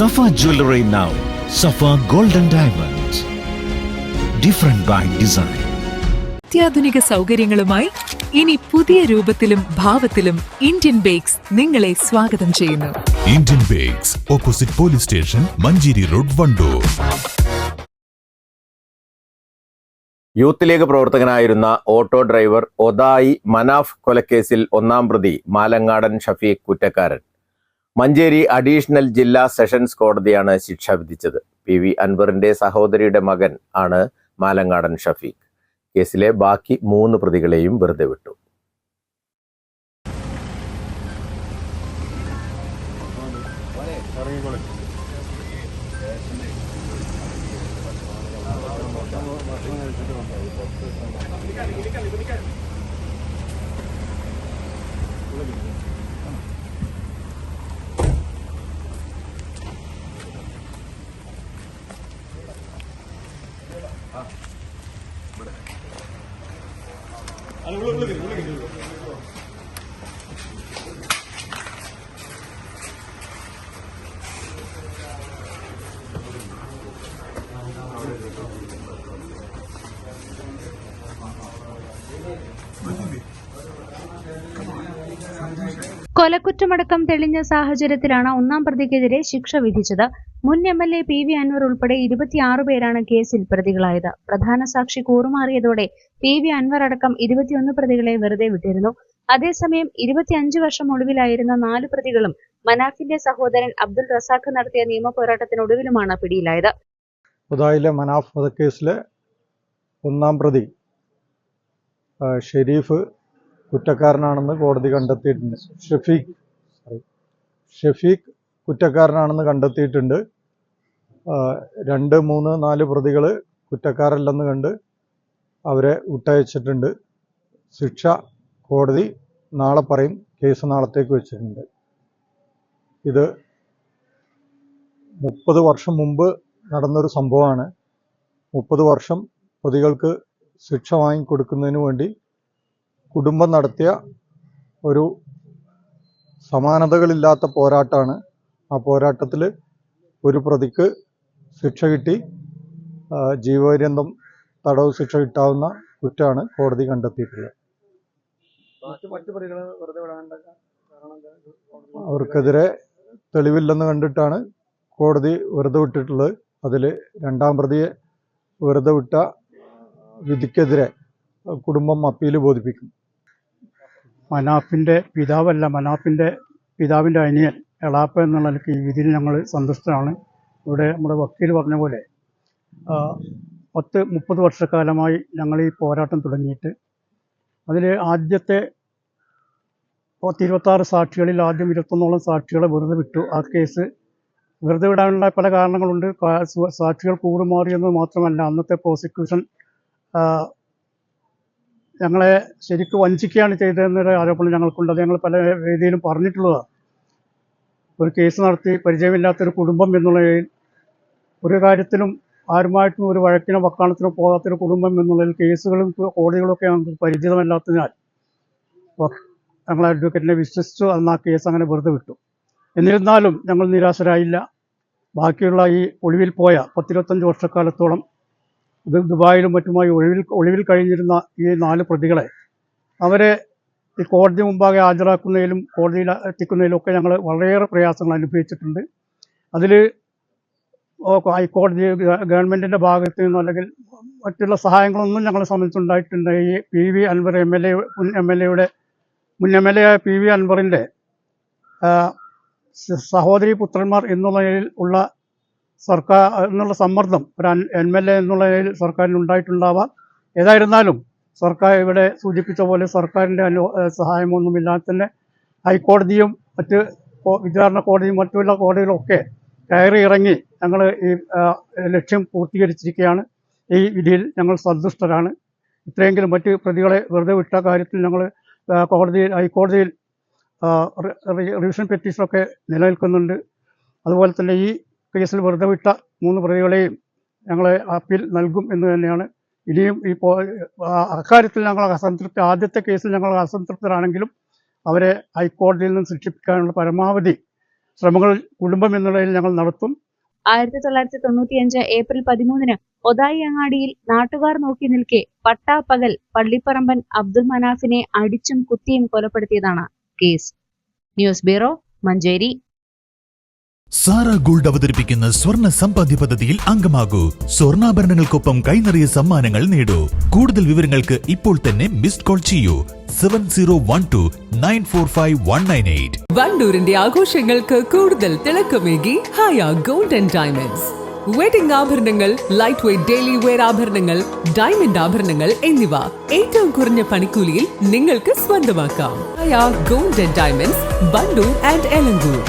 Safa jewellery now Safa golden diamonds different by design അത്യാധുനിക സൗകര്യങ്ങളുമായി ഇനി പുതിയ രൂപത്തിലും ഭാവത്തിലും ഇന്ത്യൻ ബേക്സ് നിങ്ങളെ സ്വാഗതം ചെയ്യുന്നു. Indian bakes opposite police station Manjeri road Wandoor youth league പ്രവർത്തകനായിരുന്ന auto driver Othayi Manaf കൊലക്കേസിൽ ഒന്നാം പ്രതി മാലങ്ങാടൻ ഷഫീഖ് കുറ്റക്കാരൻ. മഞ്ചേരി അഡീഷണൽ ജില്ലാ സെഷൻസ് കോടതിയാണ് ശിക്ഷ വിധിച്ചത്. പി വി അൻവറിന്റെ സഹോദരിയുടെ മകൻ ആണ് മാലങ്ങാടൻ ഷഫീഖ്. കേസിലെ ബാക്കി മൂന്ന് പ്രതികളെയും വെറുതെ വിട്ടു. ഉള്ളിൽ ഉള്ളിൽ ഉള്ളിൽ കൊലക്കുറ്റമടക്കം തെളിഞ്ഞ സാഹചര്യത്തിലാണ് ഒന്നാം പ്രതിക്കെതിരെ ശിക്ഷ വിധിച്ചത്. മുൻ M L A P V Anvar ഉൾപ്പെടെ ഇരുപത്തിയാറ് പേരാണ് കേസിൽ പ്രതികളായത്. പ്രധാന സാക്ഷി കൂറുമാറിയതോടെ പി വി അൻവർ അടക്കം ഇരുപത്തിയൊന്ന് പ്രതികളെ വെറുതെ വിട്ടിരുന്നു. അതേസമയം ഇരുപത്തിയഞ്ച് വർഷം ഒളിവിലായിരുന്ന നാല് പ്രതികളും മനാഫിന്റെ സഹോദരൻ അബ്ദുൾ റസാഖ് നടത്തിയ നിയമ പോരാട്ടത്തിനൊടുവിലുമാണ് പിടിയിലായത്. ഉദായിലെ മനാഫ് വധക്കേസിലെ ഒന്നാം പ്രതി ഷെരീഫ് കുറ്റക്കാരനാണെന്ന് കോടതി കണ്ടെത്തിയിട്ടുണ്ട്. ഷഫീഖ് ഷഫീഖ് കുറ്റക്കാരനാണെന്ന് കണ്ടെത്തിയിട്ടുണ്ട്. രണ്ട് മൂന്ന് നാല് പ്രതികൾ കുറ്റക്കാരല്ലെന്ന് കണ്ട് അവരെ വിട്ടയച്ചിട്ടുണ്ട്. ശിക്ഷ കോടതി നാളെ പറയും കേസ് നാളത്തേക്ക് വെച്ചിട്ടുണ്ട്. ഇത് മുപ്പത് വർഷം മുമ്പ് നടന്നൊരു സംഭവമാണ്. മുപ്പത് വർഷം പ്രതികൾക്ക് ശിക്ഷ വാങ്ങിക്കൊടുക്കുന്നതിന് വേണ്ടി കുടുംബം നടത്തിയ ഒരു സമാനതകളില്ലാത്ത പോരാട്ടമാണ് ആ പോരാട്ടത്തിൽ ഒരു പ്രതിക്ക് ശിക്ഷ കിട്ടി. ജീവപര്യന്തം തടവ് ശിക്ഷ കിട്ടാവുന്ന കുറ്റമാണ് കോടതി കണ്ടെത്തിയിട്ടുള്ളത്. അവർക്കെതിരെ തെളിവില്ലെന്ന് കണ്ടിട്ടാണ് കോടതി വെറുതെ വിട്ടിട്ടുള്ളത്. അതിൽ രണ്ടാം പ്രതിയെ വെറുതെ വിട്ട വിധിക്കെതിരെ കുടുംബം അപ്പീൽ ബോധിപ്പിക്കും. മനാഫിന്റെ പിതാവല്ല മനാഫിന്റെ പിതാവിന്റെ അനിയൻ എളാപ്പ എന്നുള്ള നിലയ്ക്ക് ഈ വിധിയിൽ ഞങ്ങൾ സന്തുഷ്ടരാണ്. ഇവിടെ നമ്മുടെ വക്കീൽ പറഞ്ഞ പോലെ പത്ത് മുപ്പത് വർഷക്കാലമായി ഞങ്ങൾ ഈ പോരാട്ടം തുടങ്ങിയിട്ട്. അതിൽ ആദ്യത്തെ പത്ത് ഇരുപത്താറ് സാക്ഷികളിൽ ആദ്യം ഇരുപത്തൊന്നോളം സാക്ഷികളെ വെറുതെ വിട്ടു. ആ കേസ് വെറുതെ വിടാനുള്ള പല കാരണങ്ങളുണ്ട്. സാക്ഷികൾ കൂടുമാറിയെന്ന് മാത്രമല്ല അന്നത്തെ പ്രോസിക്യൂഷൻ ഞങ്ങളെ ശരിക്കും വഞ്ചിക്കുകയാണ് ചെയ്തതെന്നൊരു ആരോപണം ഞങ്ങൾക്കുണ്ട്. ഞങ്ങൾ പല രീതിയിലും പറഞ്ഞിട്ടുള്ളതാണ്. ഒരു കേസ് നടത്തി പരിചയമില്ലാത്തൊരു കുടുംബം എന്നുള്ളതിൽ ഒരു കാര്യത്തിലും ആരുമായിട്ടും ഒരു വഴക്കിനോ വക്കാണത്തിനോ പോകാത്തൊരു കുടുംബം എന്നുള്ളതിൽ കേസുകളും കോടതികളും ഒക്കെ ഞങ്ങൾക്ക് പരിചിതമല്ലാത്തതിനാൽ ഞങ്ങൾ അഡ്വക്കേറ്റിനെ വിശ്വസിച്ചു. അന്ന് ആ കേസ് അങ്ങനെ വെറുതെ വിട്ടു. എന്നിരുന്നാലും ഞങ്ങൾ നിരാശരായില്ല. ബാക്കിയുള്ള ഈ ഒളിവിൽ പോയ പത്തിരുപത്തഞ്ച് വർഷക്കാലത്തോളം ഇത് ദുബായിലും മറ്റുമായി ഒളിവിൽ ഒളിവിൽ കഴിഞ്ഞിരുന്ന ഈ നാല് പ്രതികളെ അവരെ ഈ കോടതി മുമ്പാകെ ഹാജരാക്കുന്നതിലും കോടതിയിൽ എത്തിക്കുന്നതിലും ഒക്കെ ഞങ്ങൾ വളരെയേറെ പ്രയാസങ്ങൾ അനുഭവിച്ചിട്ടുണ്ട്. അതിൽ ഹൈക്കോടതി ഗവൺമെന്റിന്റെ ഭാഗത്ത് നിന്നോ അല്ലെങ്കിൽ മറ്റുള്ള സഹായങ്ങളൊന്നും ഞങ്ങളെ സംബന്ധിച്ചുണ്ടായിട്ടുണ്ട് ഈ P V Anvar M L A മുൻ എം എൽ എയുടെ മുൻ എം എൽ എ ആയ പി വി അൻവറിന്റെ സഹോദരി പുത്രന്മാർ എന്നുള്ളതിൽ ഉള്ള സർക്കാർ എന്നുള്ള സമ്മർദ്ദം ഒരു എം എൽ എ എന്നുള്ള നിലയിൽ സർക്കാരിന് ഉണ്ടായിട്ടുണ്ടാവാം. ഏതായിരുന്നാലും സർക്കാർ ഇവിടെ സൂചിപ്പിച്ച പോലെ സർക്കാരിന്റെ അനു സഹായമൊന്നുമില്ലാതെ തന്നെ ഹൈക്കോടതിയും മറ്റ് വിചാരണ കോടതിയും മറ്റുള്ള കോടതികളൊക്കെ കയറി ഇറങ്ങി ഞങ്ങൾ ഈ ലക്ഷ്യം പൂർത്തീകരിച്ചിരിക്കുകയാണ്. ഈ വിധിയിൽ ഞങ്ങൾ സന്തുഷ്ടരാണ്. ഇത്രയെങ്കിലും മറ്റ് പ്രതികളെ വെറുതെ വിട്ട കാര്യത്തിൽ ഞങ്ങൾ കോടതിയിൽ ഹൈക്കോടതിയിൽ റിവിഷൻ പെറ്റീഷനൊക്കെ നിലനിൽക്കുന്നുണ്ട്. അതുപോലെ തന്നെ ഈ കേസിൽ വെറുതെ വിട്ട മൂന്ന് പ്രതികളെയും ഞങ്ങൾ അപ്പീൽ നൽകും എന്ന് തന്നെയാണ്. ഇനിയും ഈ അക്കാര്യത്തിൽ ഞങ്ങൾ അസംതൃപ്തി ആദ്യത്തെ കേസിൽ ഞങ്ങൾ അസംതൃപ്തരാണെങ്കിലും അവരെ ഹൈക്കോടതിയിൽ നിന്ന് ശിക്ഷിപ്പിക്കാനുള്ള പരമാവധി ശ്രമങ്ങൾ കുടുംബം എന്നുള്ളതിൽ ഞങ്ങൾ നടത്തും. ആയിരത്തി തൊള്ളായിരത്തി തൊണ്ണൂറ്റിയഞ്ച് ഏപ്രിൽ പതിമൂന്നിന് ഒതായി അങ്ങാടിയിൽ നാട്ടുകാർ നോക്കി നിൽക്കെ പട്ടാപ്പകൽ പള്ളിപ്പറമ്പൻ അബ്ദുൽ മനാഫിനെ അടിച്ചും കുത്തിയും കൊലപ്പെടുത്തിയതാണ് case. News bureau Manjeri. Sara gold അവതരിപ്പിക്കുന്ന സ്വർണ സമ്പാദ്യ പദ്ധതിയിൽ അംഗമാകൂ. സ്വർണാഭരണങ്ങൾക്കൊപ്പം കൈനിറിയ സമ്മാനങ്ങൾ നേടൂ. കൂടുതൽ വിവരങ്ങൾക്ക് ഇപ്പോൾ തന്നെ മിസ്ഡ് കോൾ ചെയ്യൂ. Seven zero one two nine four five one nine eight. വണ്ടൂരിന്റെ ആഘോഷങ്ങൾക്ക് കൂടുതൽ തിളക്കമേകി Haya gold and diamonds. Wedding ആഭരണങ്ങൾ ലൈറ്റ് വെയ്റ്റ് ഡെയിലി വെയർ ആഭരണങ്ങൾ ഡയമണ്ട് ആഭരണങ്ങൾ എന്നിവ ഏറ്റവും കുറഞ്ഞ പണിക്കൂലിയിൽ നിങ്ങൾക്ക് സ്വന്തമാക്കാം. Haya gold and diamonds Wandoor and Elankur.